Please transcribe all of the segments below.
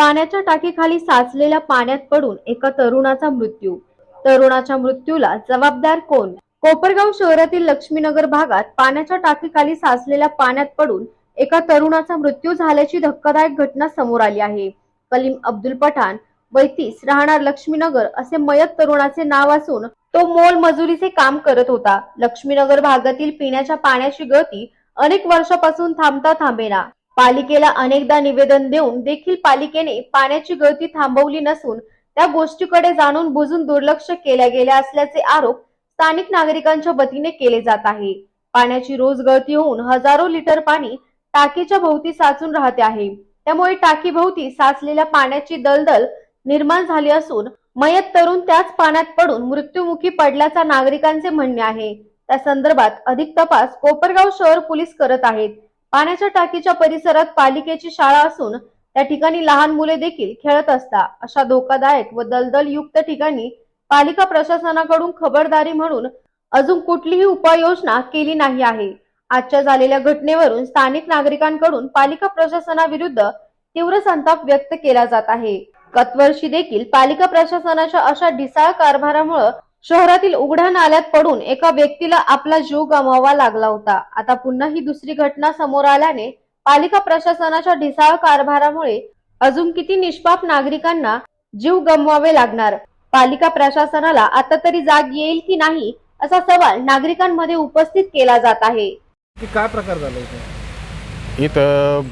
पाण्याच्या टाकीखाली साचलेल्या पाण्यात पडून एका तरुणाचा मृत्यू. तरुणाच्या मृत्यूला जबाबदार कोण? कोपरगाव शहरातील लक्ष्मीनगर भागात पाण्याच्या टाकीखाली साचलेल्या पाण्यात पडून एका तरुणाचा मृत्यू झाल्याची धक्कादायक घटना समोर आली आहे. कलीम अब्दुल पठाण वैतीस राहणार लक्ष्मीनगर असे मयत तरुणाचे नाव असून तो मोल मजुरीचे काम करत होता. लक्ष्मीनगर भागातील पिण्याच्या पाण्याची गळती अनेक वर्षापासून थांबता थांबेना. पालिकेला अनेकदा निवेदन देऊन देखील पालिकेने पाण्याची गळती थांबवली नसून त्या गोष्टीकडे जाणून बुजून दुर्लक्ष केल्या गेल्या असल्याचे आरोप स्थानिक नागरिकांच्या वतीने केले जात आहे. पाण्याची रोज गळती होऊन हजारो लिटर पाणी टाकीच्या भोवती साचून राहते आहे. त्यामुळे टाकी भोवती साचलेल्या पाण्याची दलदल निर्माण झाली असून मयत तरुण त्याच पाण्यात पडून मृत्युमुखी पडल्याचा नागरिकांचे म्हणणे आहे. त्या संदर्भात अधिक तपास कोपरगाव शहर पोलीस करत आहेत. पाण्याच्या टाकीच्या परिसरात पालिकेची शाळा असून त्या ठिकाणी लहान मुले देखील खेळत असता अशा धोकादायक व दलदल युक्त ठिकाणी पालिका प्रशासनाकडून खबरदारी म्हणून अजून कुठलीही उपाययोजना केली नाही आहे. आजच्या झालेल्या घटनेवरून स्थानिक नागरिकांकडून पालिका प्रशासनाविरुद्ध तीव्र संताप व्यक्त केला जात आहे. गतवर्षी देखील पालिका प्रशासनाच्या अशा ढिसाळ कारभारामुळे शहरातील उघड्या नाल्यात पडून एका व्यक्तीला आपला जीव गमवावा लागला होता. आता पुन्हा ही दुसरी घटना समोर आल्याने पालिका प्रशासनाच्या ढिसाळ कारभारामुळे अजून किती निष्पाप नागरिकांना जीव गमवावे लागणार? पालिका प्रशासनाला आता तरी जाग येईल की नाही असा सवाल नागरिकांमध्ये उपस्थित केला जात आहे. की काय प्रकार झाला इथे? इथं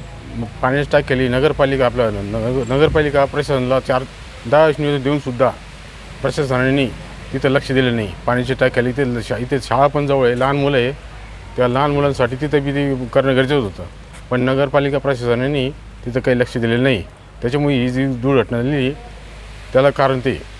पाण्याची टाक केली नगरपालिका आपल्या नगर नगरपालिका प्रशासनाला चार दहा निवेदन देऊनसुद्धा प्रशासनाने तिथं लक्ष दिलं नाही. पाण्याची टाक्याला इथे शा इथे शाळा पण जवळ आहे. लहान मुलं आहे. त्या लहान मुलांसाठी तिथं बी ते करणं गरजेचं होतं. पण नगरपालिका प्रशासनाने तिथं काही लक्ष दिलेलं नाही. त्याच्यामुळे ही जी दुर्घटना झाली त्याला कारण ते.